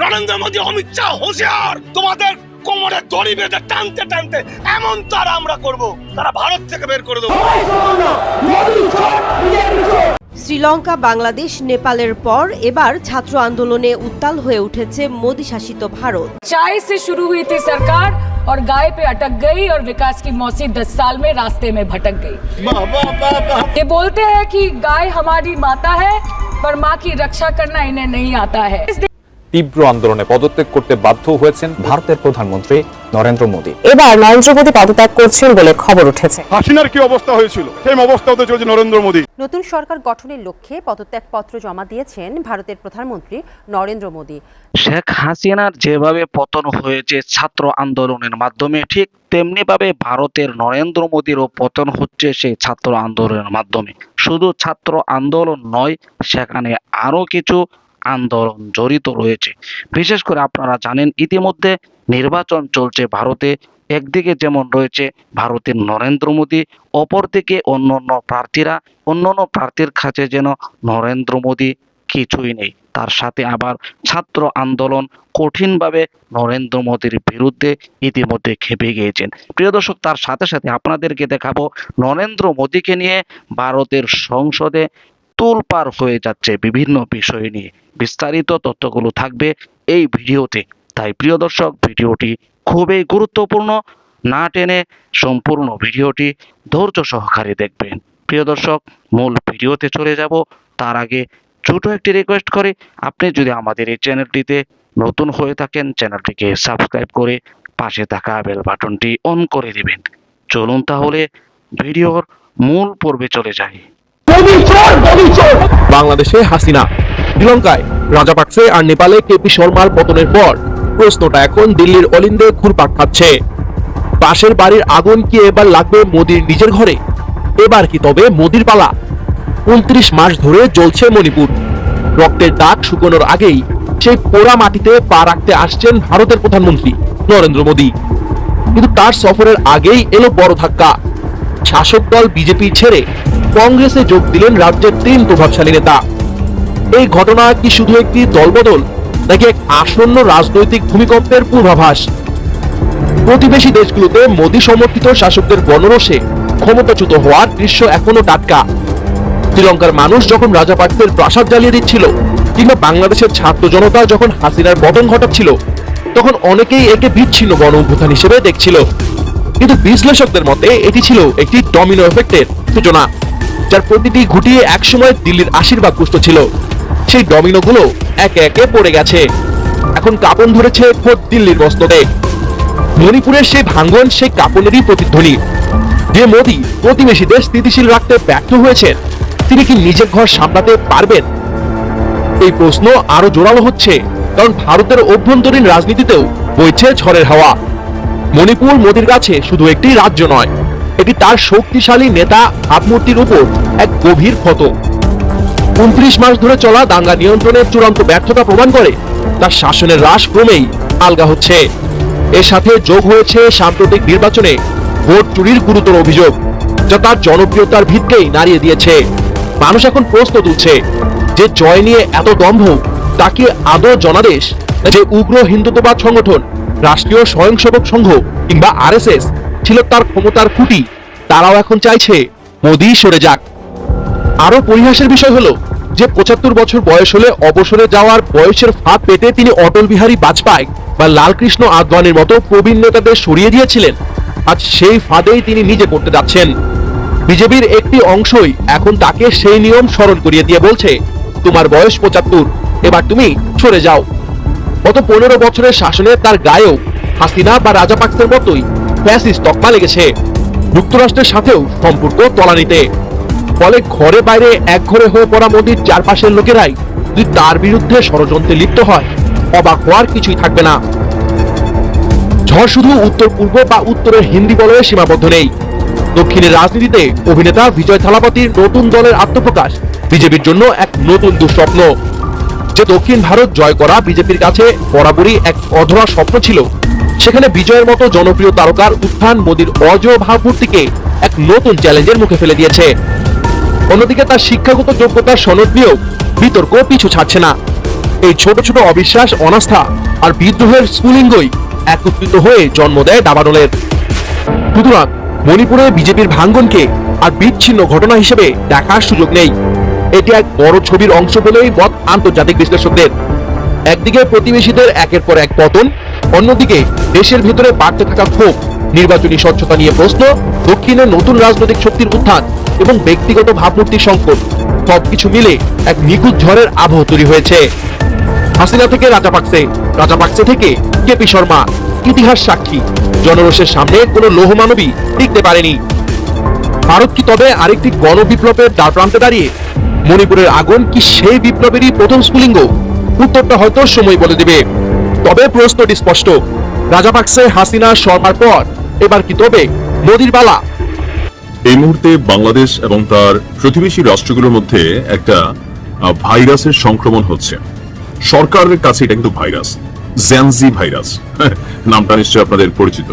নরেন্দ্র মোদী অমিত শাহ হোশিয়ার তোমাদের কোমরে দড়ি বেঁধে টানতে টানতে এমন তারা আমরা করব তারা ভারত থেকে বের করে দেবো শ্রীলঙ্কা বাংলাদেশ নেপালের পর এবার ছাত্র আন্দোলনে উত্তাল হয়ে উঠেছে মোদী শাসিত ভারত चाय से शुरू हुई थी सरकार और गाय पे अटक गई और विकास की मौसी दस साल में रास्ते में भटक गई ये बोलते हैं कि गाय हमारी माता है पर माँ की रक्षा करना इन्हें नहीं आता है इस তীব্র আন্দোলনে পদত্যাগ করতে বাধ্য হয়েছেন ভারতের প্রধানমন্ত্রী নরেন্দ্র মোদী। এবার নরেন্দ্র মোদী পদত্যাগ করছেন বলে খবর উঠেছে। হাসিনার কি অবস্থা হয়েছিল? সেই অবস্থা হতে চলেছে নরেন্দ্র মোদী। নতুন সরকার গঠনের লক্ষ্যে পদত্যাগপত্র জমা দিয়েছেন ভারতের প্রধানমন্ত্রী নরেন্দ্র মোদী। শেখ হাসিনার যেভাবে পতন হয়েছে ছাত্র আন্দোলনের মাধ্যমে ঠিক তেমনি ভাবে ভারতের নরেন্দ্র মোদীরও পতন হচ্ছে সেই ছাত্র আন্দোলনের মাধ্যমে। শুধু ছাত্র আন্দোলন নয় সেখানে আরও কিছু আন্দোলন জড়িত রয়েছে। বিশেষ করে আপনারা জানেন, ইতিমধ্যে নির্বাচন চলছে ভারতে। একদিকে যেমন রয়েছে ভারতের নরেন্দ্র মোদী, অপরদিকে অন্যান্য প্রার্থীরা, অন্যান্য প্রার্থীর কাছে যেন নরেন্দ্র মোদী কিছুই নেই। তার সাথে আবার ছাত্র আন্দোলন কঠিনভাবে নরেন্দ্র মোদীর বিরুদ্ধে ইতিমধ্যে খেপে গিয়েছেন। প্রিয় দর্শক, তার সাথে সাথে আপনাদেরকে দেখাবো নরেন্দ্র মোদীকে নিয়ে ভারতের সংসদে তোলপাড় হয়ে যাচ্ছে বিভিন্ন বিষয় নিয়ে। বিস্তারিত তথ্যগুলো থাকবে এই ভিডিওতে। তাই প্রিয় দর্শক, ভিডিওটি খুবই গুরুত্বপূর্ণ। না টেনে সম্পূর্ণ ভিডিওটি ধৈর্য সহকারে দেখবেন। প্রিয় দর্শক, মূল ভিডিওতে চলে যাব। তার আগে ছোট একটি রিকোয়েস্ট করে, আপনি যদি আমাদের এই চ্যানেলটিতে নতুন হয়ে থাকেন, চ্যানেলটিকে সাবস্ক্রাইব করে পাশে থাকা বেল বাটনটি অন করে দিবেন। চলুন তাহলে ভিডিওর মূল পর্বে চলে যাই। বাংলাদেশে হাসিনা। শ্রীলঙ্কায় রাজাপাকসে আর নেপালে কেপি শর্মার পতনের পর প্রশ্নটা এখন দিল্লির অলিন্দে ঘুরপাক খাচ্ছে। পাশের বাড়ির আগুন কি এবার লাগবে মোদির নিজের ঘরে? এবার কি তবে মোদির পালা? উনত্রিশ মাস ধরে জ্বলছে মণিপুর। রক্তের দাগ শুকোনোর আগেই সেই পোড়া মাটিতে পা রাখতে আসছেন ভারতের প্রধানমন্ত্রী নরেন্দ্র মোদী। কিন্তু তার সফরের আগেই এলো বড় ধাক্কা। শাসক দল বিজেপি ছেড়ে কংগ্রেসে যোগ দিলেন রাজ্যের তিন প্রভাবশালী নেতা। এই ঘটনা কি শুধু একটি দলবদল, নাকি এক আসন্ন রাজনৈতিক ভূমিকম্পের পূর্বাভাস? প্রতিবেশী দেশগুলোতে মোদী সমর্থিত শাসকদের গণরোষে ক্ষমতাচ্যুত হওয়ার দৃশ্য এখনও টাটকা। শ্রীলঙ্কার মানুষ যখন রাজাপাকদের প্রাসাদ জ্বালিয়ে দিচ্ছিল, কিংবা বাংলাদেশের ছাত্র জনতা যখন হাসিনার পতন ঘটাচ্ছিল, তখন অনেকেই একে বিচ্ছিন্ন গণ অভ্যুত্থান হিসেবে দেখছিল। কিন্তু বিশ্লেষকদের মতে, এটি ছিল একটি ডমিনো এফেক্টের সূচনা। যার প্রতিটি ঘুটিয়ে একসময় দিল্লির আশীর্বাদ পুষ্ট ছিল। সেই ডমিনোগুলো একে একে পড়ে গেছে। এখন কাপন ধরেছে খোদ দিল্লির মস্তকে মণিপুরের সেই ভাঙ্গন, সেই কাপনেরই প্রতিধ্বনি। যে মোদী প্রতিবেশীদের স্থিতিশীল রাখতে ব্যর্থ হয়েছেন, তিনি কি নিজের ঘর সামলাতে পারবেন? এই প্রশ্ন আরও জোরালো হচ্ছে, কারণ ভারতের অভ্যন্তরীণ রাজনীতিতেও বইছে ঝড়ের হাওয়া। মণিপুর মোদির কাছে শুধু একটি রাজ্য নয় এটি তার শক্তিশালী নেতা ভাবমূর্তির উপর এক গভীর ক্ষত। উনত্রিশ মাস ধরে চলা দাঙ্গা নিয়ন্ত্রণের চূড়ান্ত ব্যর্থতা প্রমাণ করে তার শাসনের হ্রাস ক্রমেই আলগা হচ্ছে। এর সাথে যোগ হয়েছে সাম্প্রতিক নির্বাচনে ভোট চুরির গুরুতর অভিযোগ, যা তার জনপ্রিয়তার ভিতকেই নাড়িয়ে দিয়েছে। মানুষ এখন প্রশ্ন তুলছে, যে জয় নিয়ে এত দম্ভ তাকে আদৌ জনাদেশ যে উগ্র হিন্দুত্ববাদ সংগঠন, রাষ্ট্রীয় স্বয়ংসেবক সংঘ কিংবা আরএসএস ছিল তার ক্ষমতার খুঁটি। তারাও এখন চাইছে মোদি সরে যাক। আরও পরিহাসের বিষয় হলো যে, পঁচাত্তর বছর বয়স হলে অবসরে যাওয়ার বয়সের ফাঁদ পেতে তিনি অটল বিহারী বাজপেয়ী বা লালকৃষ্ণ আদবানির মতো প্রবীণ নেতাদের সরিয়ে দিয়েছিলেন। আজ সেই ফাঁদেই তিনি নিজে করতে যাচ্ছেন। বিজেপির একটি অংশই এখন তাকে সেই নিয়ম স্মরণ করিয়ে দিয়ে বলছে, তোমার বয়স পঁচাত্তর, এবার তুমি সরে যাও। গত পনেরো বছরের শাসনে তার গায়েও হাসিনা বা রাজাপাক্সের মতোই ফ্যাসিস্ট তকমা লেগেছে। যুক্তরাষ্ট্রের সাথেও সম্পর্ক তলানিতে। ফলে ঘরে বাইরে এক ঘরে হয়ে পড়া মোদীর চারপাশের লোকেরাই যদি তার বিরুদ্ধে ষড়যন্ত্রে লিপ্ত হয়, অবাক হওয়ার কিছুই থাকবে না। ঝড় শুধু উত্তর পূর্ব বা উত্তরের হিন্দি বলয়ে সীমাবদ্ধ নেই। দক্ষিণের রাজনীতিতে অভিনেতা বিজয় থালাপতির নতুন দলের আত্মপ্রকাশ বিজেপির জন্য এক নতুন দুঃস্বপ্ন। যে দক্ষিণ ভারত জয় করা বিজেপির কাছে বরাবরই এক অধরা স্বপ্ন ছিল সেখানে বিজয়ের মতো জনপ্রিয় তারকার উত্থান মোদীর অজয় ভাবমূর্তিকে এক নতুন চ্যালেঞ্জের মুখে ফেলে দিয়েছে। অন্যদিকে তার শিক্ষাগত যোগ্যতার সনদ নিয়েও বিতর্ক পিছু ছাড়ছে না। এই ছোট ছোট অবিশ্বাস, অনাস্থা আর বিদ্রোহের স্ফুলিঙ্গই একত্রিত হয়ে জন্ম দেয় দাবানলের। সুতরাং মণিপুরে বিজেপির ভাঙ্গনকে আর বিচ্ছিন্ন ঘটনা হিসেবে দেখার সুযোগ নেই। এটি এক বড় ছবির অংশ বলেই মত আন্তর্জাতিক বিশ্লেষকদের। একদিকে প্রতিবেশীদের একের পর এক পতন অন্যদিকে, দেশের ভেতরে বাড়তে থাকা ক্ষোভ, নির্বাচনী স্বচ্ছতা নিয়ে প্রশ্ন, দক্ষিণে নতুন রাজনৈতিক শক্তির উত্থান এবং ব্যক্তিগত ভাবমূর্তির সংকট। সবকিছু মিলে এক নিখুঁত ঝড়ের আবহ তৈরি হয়েছে। হাসিনা থেকে রাজাপাকসে রাজাপাকসে থেকে কেপি শর্মা, ইতিহাস সাক্ষী। জনরোষের সামনে কোনো লৌহমানবী টিকতে পারেনি। ভারত কি তবে আরেকটি গণবিপ্লবের দ্বার প্রান্তে দাঁড়িয়ে? মণিপুরের আগুন কি সেই বিপ্লবেরই প্রথম স্ফুলিঙ্গ? উত্তরটা হয়তো সময় বলে দেবে। তবে প্রশ্নটি স্পষ্ট। রাজাপাকসে হাসিনা শর্মার পর, এবার কি তবে? মোদির বালা। এই মুহূর্তে বাংলাদেশ এবং তার প্রতিবেশী রাষ্ট্রগুলোর মধ্যে একটা ভাইরাসের সংক্রমণ হচ্ছে। সরকারের কাছে এটা কিন্তু ভাইরাস জ্যানজি ভাইরাস। নামটা নিশ্চয়ই আপনাদের পরিচিত।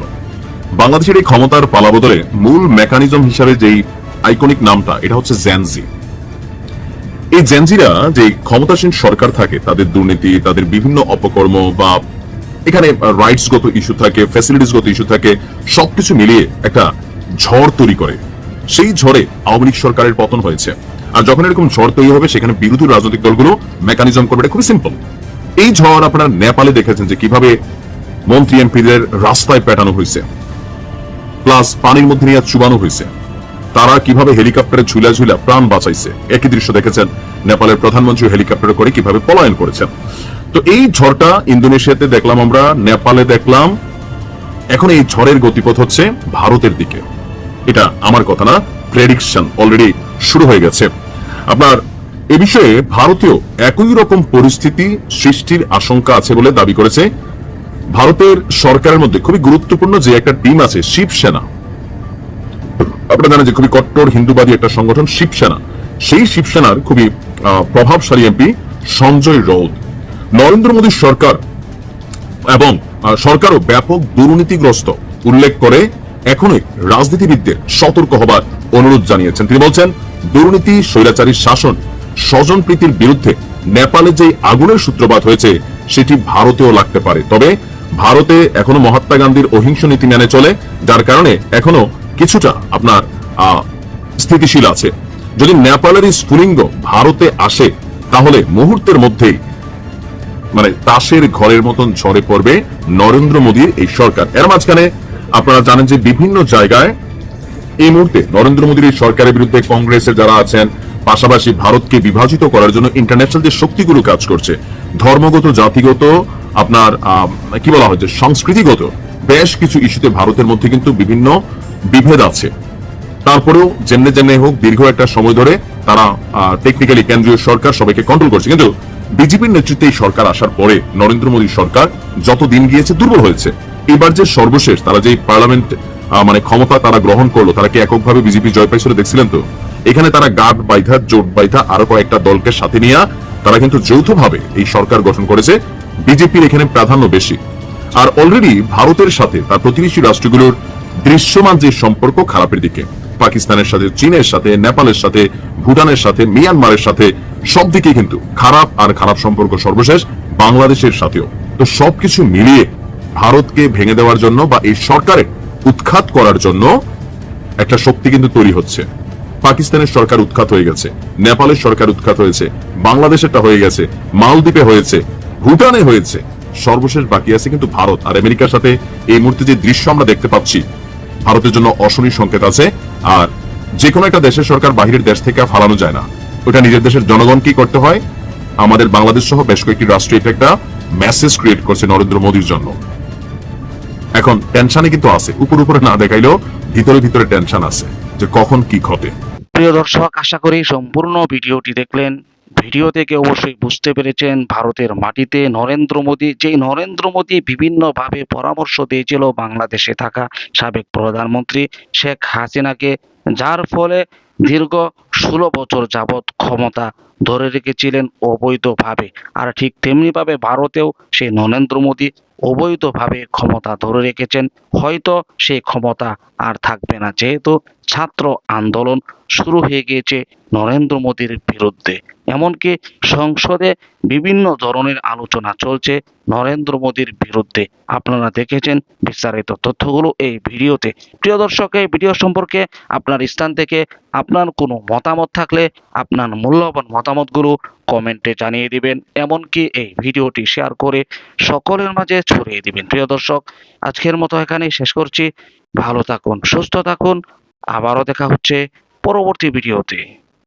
বাংলাদেশের এই ক্ষমতার পালাবদলে মূল মেকানিজম হিসাবে যেই আইকনিক নামটা, এটা হচ্ছে জ্যানজি এই জ্যানজিরা যে ক্ষমতাসীন সরকার থাকে, তাদের দুর্নীতি, তাদের বিভিন্ন অপকর্ম বা এখানে রাইটসগত ইস্যু থাকে ফ্যাসিলিটিসগত ইস্যু থাকে, সবকিছু মিলিয়ে একটা ঝড় তৈরি করে। সেই ঝড়ে আওয়ামী লীগ সরকারের পতন হয়েছে। আর যখন এরকম ঝড় তৈরি হবে, সেখানে বিরোধী রাজনৈতিক দলগুলো মেকানিজম করবে। এটা খুবই সিম্পল এই ঝড় আপনারা নেপালে দেখেছেন যে কীভাবে মন্ত্রী এমপিদের রাস্তায় পেটানো হয়েছে। প্লাস পানির মধ্যে নিয়ে চুবানো হয়েছে। তারা কীভাবে হেলিকপ্টারে ঝুলা ঝুলা প্রাণ বাঁচাইছে? একই দৃশ্য দেখেছেন নেপালের প্রধানমন্ত্রী হেলিকপ্টারে করে কীভাবে পলায়ন করেছেন। তো এই ঝড়টা ইন্দোনেশিয়াতে দেখলাম আমরা, নেপালে দেখলাম। এখন এই ঝড়ের গতিপথ হচ্ছে ভারতের দিকে। এটা আমার কথা না প্রেডিকশন অলরেডি শুরু হয়ে গেছে। আপনার, এ বিষয়ে ভারতীয় একই রকম পরিস্থিতি সৃষ্টির আশঙ্কা আছে বলে দাবি করেছে ভারতের সরকারের মধ্যে। খুবই গুরুত্বপূর্ণ যে একটা টিম আছে, শিবসেনা। আপনারা জানেন যে খুবই কট্টর হিন্দুবাদী একটা সংগঠন, শিবসেনা। সেই শিবসেনার খুবই প্রভাবশালী এমপি সঞ্জয় রৌদ। নরেন্দ্র মোদীর সরকার এবং সরকারও ব্যাপক দুর্নীতিগ্রস্ত, উল্লেখ করে এখনই রাজনীতিবিদদের সতর্ক হবার অনুরোধ জানিয়েছেন। তিনি বলছেন, দুর্নীতি, স্বৈরাচারী শাসন, স্বজন প্রীতির বিরুদ্ধে নেপালে যে আগুনের সূত্রপাত হয়েছে, সেটি ভারতেও লাগতে পারে। তবে ভারতে এখনও মহাত্মা গান্ধীর অহিংস নীতি মেনে চলে, যার কারণে এখনও কিছুটা আপনার স্থিতিশীল আছে। যদি নেপালের স্ফুলিঙ্গ ভারতে আসে, তাহলে মুহূর্তের মধ্যেই মানে তাসের ঘরের মতন ঝরে পড়বে নরেন্দ্র মোদীর এই সরকার। এর মাঝখানে আপনারা জানেন যে বিভিন্ন জায়গায় এই মুহূর্তে নরেন্দ্র মোদীর এই সরকারের বিরুদ্ধে কংগ্রেসের যারা আছেন, পাশাপাশি ভারতকে বিভাজিত করার জন্য ইন্টারন্যাশনাল যে শক্তিগুলো কাজ করছে, ধর্মগত, জাতিগত, আপনার কি বলা হয় যে সংস্কৃতিগত, বেশ কিছু ইস্যুতে ভারতের মধ্যে কিন্তু বিভিন্ন বিভেদ আছে। তারপরেও যেমনে যেমনে হোক দীর্ঘ একটা সময় ধরে তারা টেকনিক্যালি কেন্দ্রীয় সরকার সবাইকে কন্ট্রোল করছে। কিন্তু বিজেপির নেতৃত্বে এই সরকার আসার পরে নরেন্দ্র মোদী সরকার যত দিন গিয়েছে দুর্বল হয়েছে। এবার যে সর্বশেষ তারা যে পার্লামেন্ট মানে ক্ষমতা তারা গ্রহণ করল, তারা কি এককভাবে বিজেপি জয় পাইছিল দেখছিলেন তো? এখানে তারা গাঁট বাইধা জোট বাইধা আরও কয়েকটা দলকে সাথে নিয়ে তারা কিন্তু যৌথভাবে এই সরকার গঠন করেছে। বিজেপির এখানে প্রাধান্য বেশি। আর অলরেডি ভারতের সাথে তার প্রতিবেশী রাষ্ট্রগুলোর দৃশ্যমান যে সম্পর্ক খারাপের দিকে, পাকিস্তানের সাথে, চীনের সাথে, নেপালের সাথে, ভুটানের সাথে, মিয়ানমারের সাথে, সব দিকে কিন্তু খারাপ আর খারাপ সম্পর্ক সর্বশেষ বাংলাদেশের সাথেও। তো সবকিছু মিলিয়ে ভারতকে ভেঙে দেওয়ার জন্য বা এই সরকারে উৎখাত করার জন্য একটা শক্তি কিন্তু তৈরি হচ্ছে। পাকিস্তানের সরকার উৎখাত হয়ে গেছে, নেপালের সরকার উৎখাত হয়েছে, বাংলাদেশেরটা হয়ে গেছে, মালদ্বীপে হয়েছে, ভুটানে হয়েছে। সর্বশেষ বাকি আছে কিন্তু ভারত আর আমেরিকার সাথে এই মুহূর্তে যে দৃশ্য আমরা দেখতে পাচ্ছি ভারতের জন্য অশনি সংকেত আছে, আর যে কোনো একটা দেশের সরকার বাহিরের দেশ থেকে ফালানো যায় না। ওটা নিজের দেশের জনগণকেই করতে হয়? আমাদের বাংলাদেশ সহ বেশ কয়েকটি রাষ্ট্র এটা একটা মেসেজ ক্রিয়েট করছে নরেন্দ্র মোদীর জন্য। এখন টেনশনে কিন্তু আছে। উপর উপরে না দেখাইলেও ভিতরে ভিতরে টেনশন আছে যে কখন কি ঘটে। প্রিয় দর্শক, আশা করি সম্পূর্ণ ভিডিওটি দেখলেন। ভিডিও থেকে অবশ্যই বুঝতে পেরেছেন, ভারতের মাটিতে নরেন্দ্র মোদী, যেই নরেন্দ্র মোদী বিভিন্নভাবে পরামর্শ দিয়েছিল বাংলাদেশে থাকা সাবেক প্রধানমন্ত্রী শেখ হাসিনাকে, যার ফলে দীর্ঘ ষোলো বছর যাবৎ ক্ষমতা ধরে রেখেছিলেন অবৈধভাবে। আর ঠিক তেমনিভাবে ভারতেও সেই নরেন্দ্র মোদী অবৈধভাবে ক্ষমতা ধরে রেখেছেন, হয়তো সেই ক্ষমতা আর থাকবে না। যেহেতু ছাত্র আন্দোলন শুরু হয়ে গিয়েছে নরেন্দ্র মোদীর বিরুদ্ধে। এমনকি সংসদে বিভিন্ন ধরনের আলোচনা চলছে নরেন্দ্র মোদীর বিরুদ্ধে। আপনারা দেখেছেন বিস্তারিত তথ্যগুলো এই ভিডিওতে। প্রিয় দর্শক, এই ভিডিও সম্পর্কে আপনার স্থান থেকে আপনার কোনো মতামত থাকলে আপনার মূল্যবান মতামতগুলো কমেন্টে জানিয়ে দিবেন, এমনকি এই ভিডিওটি শেয়ার করে সকলের মাঝে ছড়িয়ে দিবেন। প্রিয় দর্শক, আজকের মতো এখানেই শেষ করছি। ভালো থাকুন, সুস্থ থাকুন। আবারও দেখা হচ্ছে পরবর্তী ভিডিওতে।